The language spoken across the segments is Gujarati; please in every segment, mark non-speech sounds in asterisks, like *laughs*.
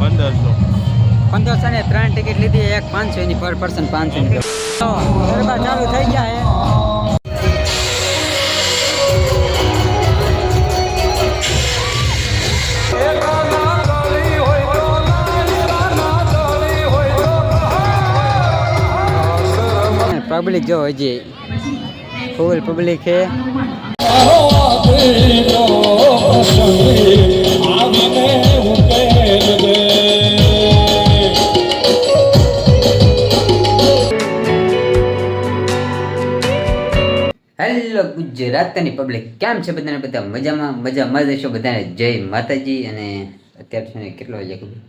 પંદરસો. પંદરસો ને ત્રણ ટિકિટ લીધી, એક પાંચસો એની પર પર્સન પાંચસો ની તો ગરબા ચાલુ થઈ ગયા હે. પબ્લિક જો હજી ફૂલ પબ્લિક છે ગુજરાતની પબ્લિક કેમ છે બધાને બધા મજામાં? મજામાં જ હશો બધાને. જય માતાજી અને અત્યાર છે કેટલો વાગે ખબર?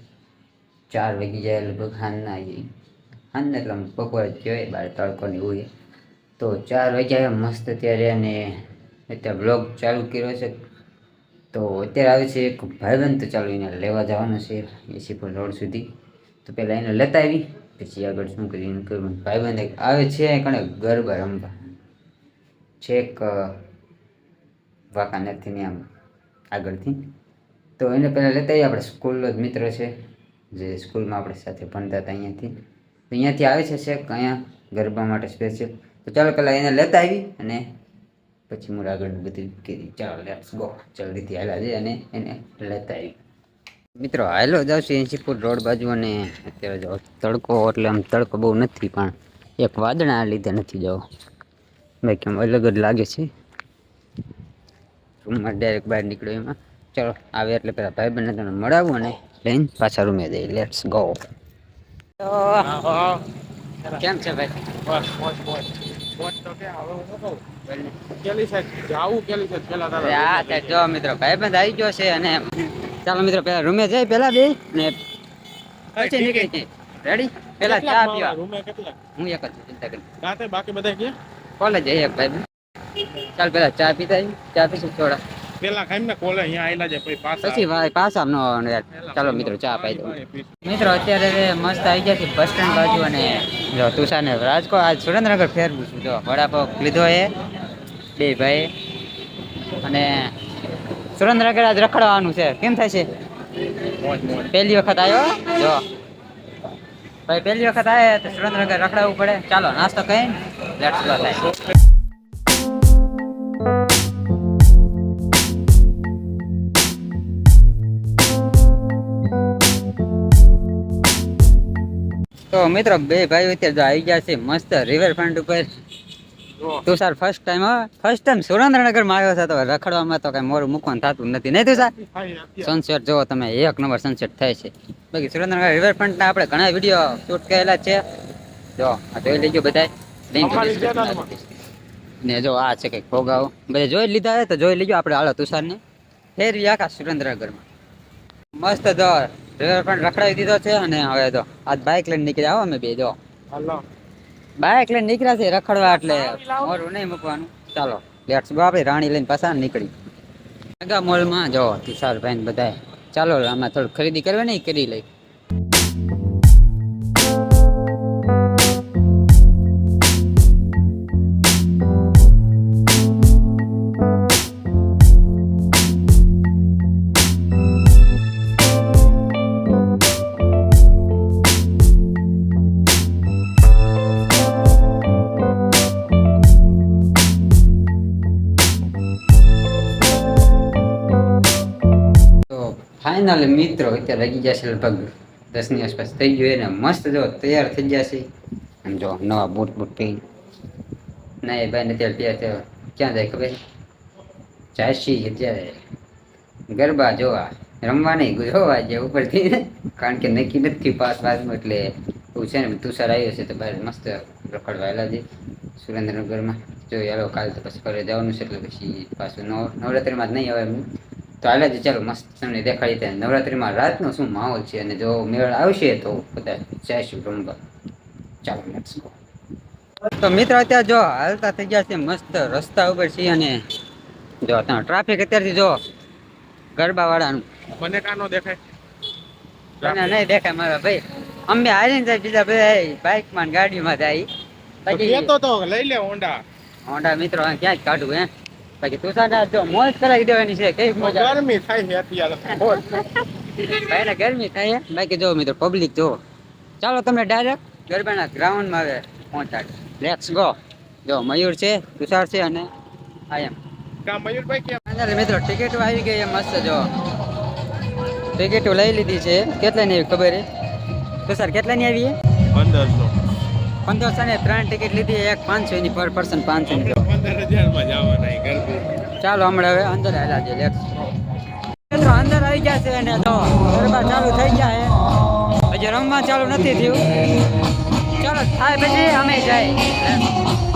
ચાર વાગી જાય લગભગ હાનના હાનના એટલે બપોર બપોરે જ કહેવાય, બાર તડકોની હોય તો ચાર વાગ્યા મસ્ત અત્યારે અને અત્યારે બ્લોગ ચાલુ કર્યો છે. તો અત્યારે આવે છે એક ભાઈબંધ, તો ચાલુ એને લેવા જવાનો છે એસીપુર રોડ સુધી. તો પહેલાં એને લેતા આવી, પછી આગળ શું કરીને ભાઈબંધ આવે છે કણે ગરબા રમવા. છેક વાંકાનેરથી ને આમ આગળથી. તો એને પહેલાં લેતા આવીએ. આપણે સ્કૂલનો જ મિત્ર છે, જે સ્કૂલમાં આપણે સાથે ભણતા હતા અહીંયાથી. તો અહીંયાથી આવે છે છેક અહીંયા ગરબા માટે સ્પેશિયલ તો ચાલો પહેલાં એને લેતા આવી અને પછી હું આગળનું બધું કીધી. ચાલો લેટ્સ ગો જલ્દીથી હાલા જઈએ અને એને લેતા આવી મિત્રો, હાલો જાઉં છું એંશીપુર રોડ બાજુ અને અત્યારે જો તડકો, એટલે આમ તડકો બહુ નથી, પણ એક વાદળા લીધે નથી જવો. ભાઈ કેમ અલગ જ લાગે છે. રૂમમાં ડાયરેક્ટ બહાર નીકળ્યો એમાં. ચલો આવે એટલે પેલા ભાઈ બને તમને મળાવું અને લઈને પાછા રૂમે જઈએ. લેટ્સ ગો કેમ છે ભાઈ? જો મિત્રો આવી ગયો છે અને ચાલો મિત્રો પેલા રૂમે જાય પેલા બે ને પછી નીકળી રેડી પેલા ચા પીવા. રૂમે કેટલા? હું એક જ ચિંતા કરી. બાકી બધા કોલેજ જઈએ ભાઈ. ચાલ પેલા ચા પીતા. ચા પીશું થોડા. પેલા ખાઈ ને કોલે અહીંયા આયલા છે પછી પાછા પછી ભાઈ પાછા નો યાર. ચાલો મિત્રો ચા પાઈ દઉં. મિત્રો અત્યારે મસ્ત આવી ગયા છે બસ સ્ટેન્ડ બાજુ અને જો તુષા ને રાજકોટ આજ સુરેન્દ્રનગર ફેરવું છું. જો વડાપાવ લીધો એ બે ભાઈ. અને સુરેન્દ્રનગર આજ રખડવાનું છે. કેમ થાય છે? પહેલી વખત આવ્યો જો. ભાઈ, પહેલી વખત આવે તો સુરેન્દ્રનગર રખડાવવું પડે. ચાલો, નાસ્તો કઈ લેટ્સ ગો થાય તો મિત્રો, બે ભાઈ અત્યારે આવી ગયા છે, મસ્ત રિવરફ્રન્ટ ઉપર. જો Tushar first time first time સુરેન્દ્રનગરમાં આવ્યો છે તો રખડવામાં તો કઈ મોરું મૂકવાનું થતું નથી. નહીં તું સર? સનસેટ જોવો તમે એક નંબર સનસેટ થાય છે. બાકી સુરેન્દ્રનગર રિવરફ્રન્ટના આપણે ઘણા વીડિયો શૂટ કરેલા છે. જો આ જોઈ લેજો બધા. ને જો આ છે કંઈક ભોગાવો. બધા જોઈ લીધા હોય તો જોઈ લેજો આપણે હાલો તુષારને. ફેરવી આખા સુરેન્દ્રનગરમાં. મસ્ત જો રિવરફ્રન્ટ રખડાવી દીધો છે અને હવે તો આજ બાઇક લઈને નીકળ્યા આવો અમે બે જો. હાલો. બાઇક લઈને નીકળ્યા છે રખડવા એટલે મોરું નહીં મૂકવાનું. ચાલો લેટ્સ ગો આપણે રાણી લઈને પાછા નીકળી. મેગા મોલમાં જો તુષારભાઈ ને બધાય ચાલો, આમાં થોડું ખરીદી કરવાની કરી લઈ? ફાઇનલ મિત્રો, અત્યારે લાગી જશે લગભગ દસની આસપાસ. થઈ ગયું એને મસ્ત જો તૈયાર થઈ જશે આમ જો નવા બૂટ બૂટ પહેરી. ના, એ ભાઈ અત્યારે ત્યાં તો ક્યાં જાય ખબર? ચાસી અત્યારે. ગરબા જોવા. રમવા નહીં જોવા જે ઉપરથી. કારણ કે નક્કી નથી પાસ પાસમાં એટલે એવું છે ને, તુષાર આવ્યો છે તો બહાર મસ્ત રખડવાયેલા છે સુરેન્દ્રનગરમાં. જો યાલો કાલ તો પછી ઘરે જવાનું છે, એટલે પછી પાછું નવ નવરાત્રિમાં જ નહીં આવે એમનું તો હાલે જ ચાલો મસ્ત તમને દેખાડી દે. નવરાત્રિમાં રાતનો શું માહોલ છે અને જો મેળ આવશે તો બધા જઈશું રમવા ચાલો લેટ્સ ગો તો મિત્ર અત્યારે જો હાલતા થઈ ગયા છે મસ્ત રસ્તા ઉપર છે અને જો ત્યાં ટ્રાફિક અત્યારથી જો ગરબા વાળાનું મને કાનો દેખાય? તને નહીં દેખાય મારા ભાઈ. અમે હારીને જાય બીજા બધા બાઇકમાં માં ગાડીમાં જાય. બાકી તો લઈ લે હોન્ડા. હોન્ડા મિત્રો ક્યાં જ કાઢું હે? બાકી તું સાડા જો મોજ કરાવી દેવાની છે કઈ મજા? ગરમી થાય છે અત્યારે. *laughs* ભાઈ ને ગરમી થાય છે. બાકી જો મિત્રો પબ્લિક જો. ચાલો તમને ડાયરેક્ટ ગરબાના ગ્રાઉન્ડમાં આવે પહોંચાડ લેટ્સ ગો જો મયુર છે તુષાર છે અને આઈ એમ મયુરભાઈ મિત્રો ટિકિટો આવી ગઈ મસ્ત જો. ટિકિટો લઈ લીધી છે. કેટલાની આવી ખબર છે? તુષાર કેટલાની આવી છે? પંદરસો. પંદરસો ને ત્રણ ટિકિટ લીધી એક પાંચસો ની પર પર્સન પાંચસો ની ચાલો હમણાં હવે અંદર આવેલા છે લેટ્સ મિત્રો, અંદર આવી ગયા છે અને તો ગરબા ચાલુ થઈ ગયા છે. હજી રમવા ચાલુ નથી થયું. ચાલો થાય પછી અમે જાય.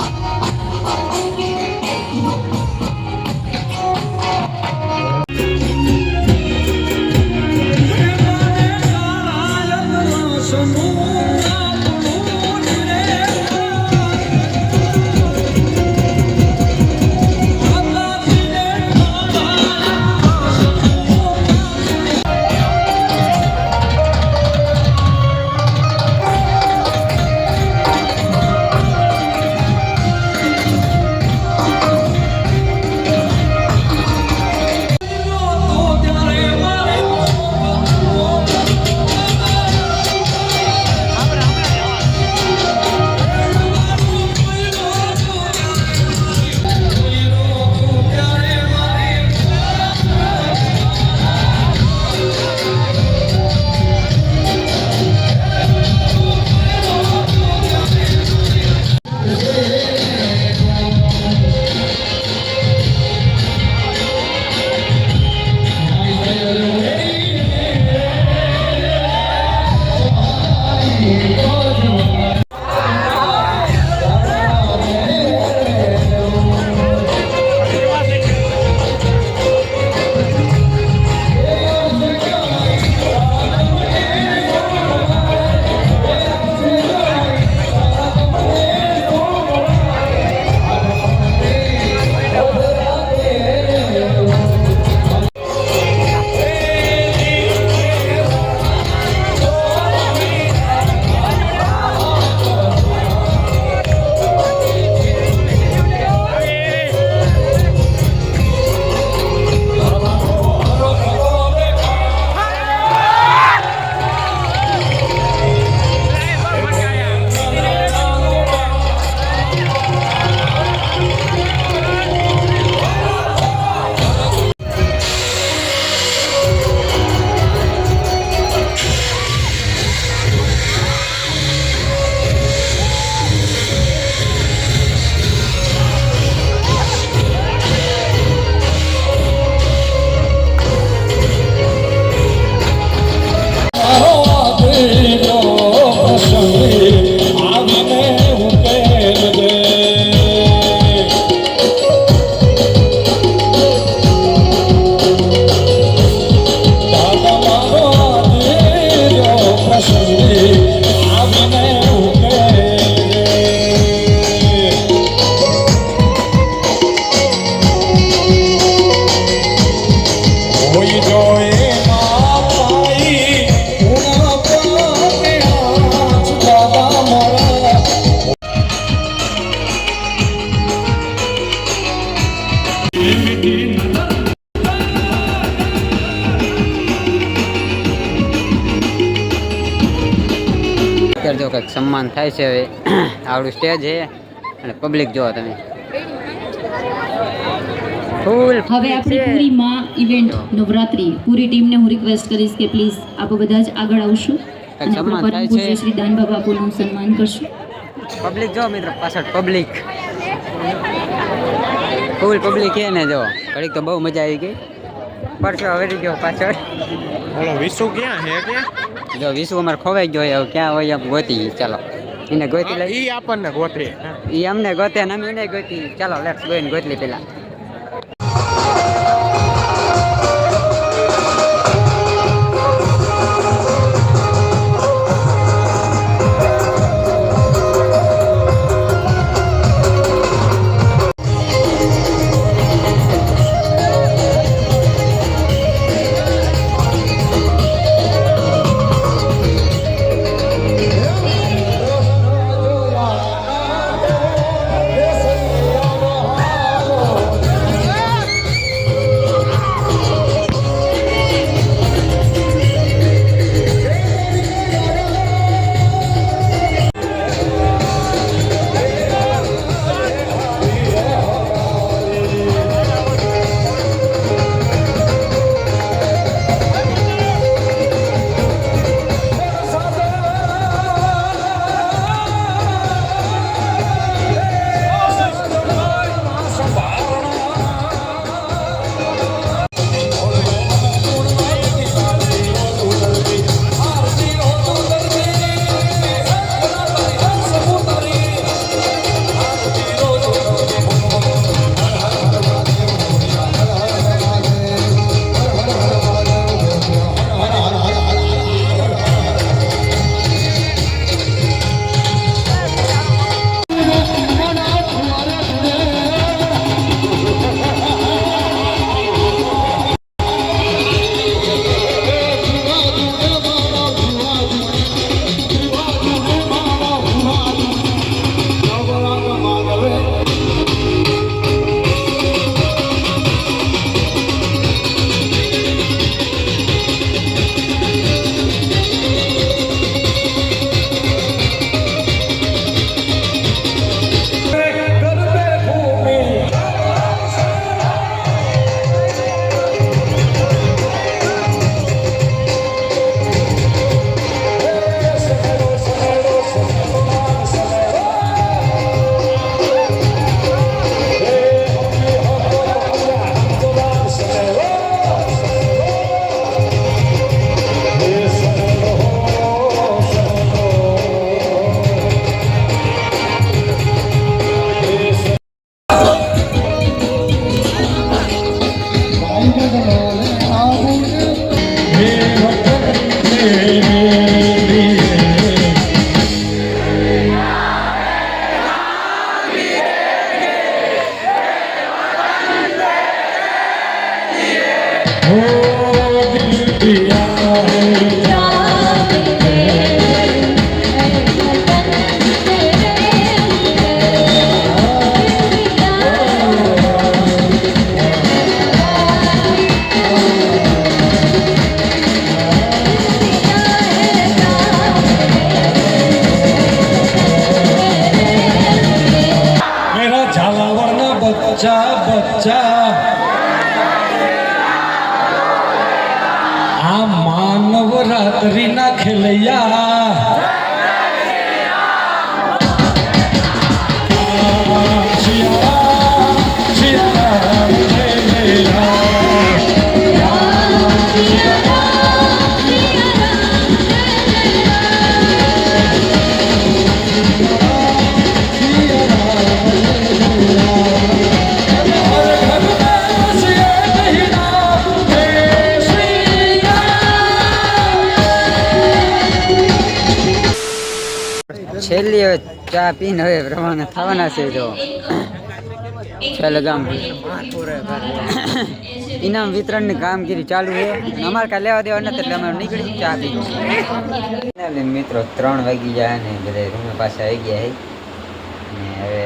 જો સન્માન થાય છે હવે. *clears throat* આવડું સ્ટેજ છે. અને પબ્લિક જો તમે. ફૂલ હવે આપણે પૂરી માં ઇવેન્ટ નવરાત્રી. પૂરી ટીમને હું રિક્વેસ્ટ કરીશ કે પ્લીઝ આપ બધા જ આગળ આવશો. અને આપણા થાય પરમ પૂજ્ય છે. શ્રી દાનબા બાપુનું સન્માન કરશું. પબ્લિક જો મિત્રો પાછળ પબ્લિક ફૂલ પબ્લિક છે ને જો ઘડીક તો બહુ મજા આવી ગઈ. પરસો હવે ગયો પાછળ. ઓલો વિશુ ક્યાં છે ક્યાં જો વિશ્વ અમારે ખોવાઈ ગયો હોય હવે ક્યાં હોય એમ ગોતી ચાલો. એને ગોતી લઈ. આપણને ગોતે એ અમને ગોતે ને અમે એને ગોતી. ચાલો લેટ્સ ગોઈને ગોતલી પેલા. Oh, ચા પીને હવે રવાના થવાના છે તો છેલ્લે ગામ ઇનામ વિતરણની કામગીરી ચાલુ છે. અમારે કાંઈ લેવા દેવા નથી, એટલે અમે નીકળી ચા પી મિત્રો, ત્રણ વાગી ગયા ને બધા રૂમે પાસે આવી ગયા અને હવે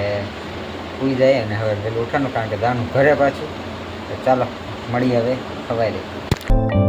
પૂઈ જાય અને હવે પેલું ઉઠાનું કારણ કે દાનું ઘરે પાછું. ચાલો, મળીએ હવે ખવાય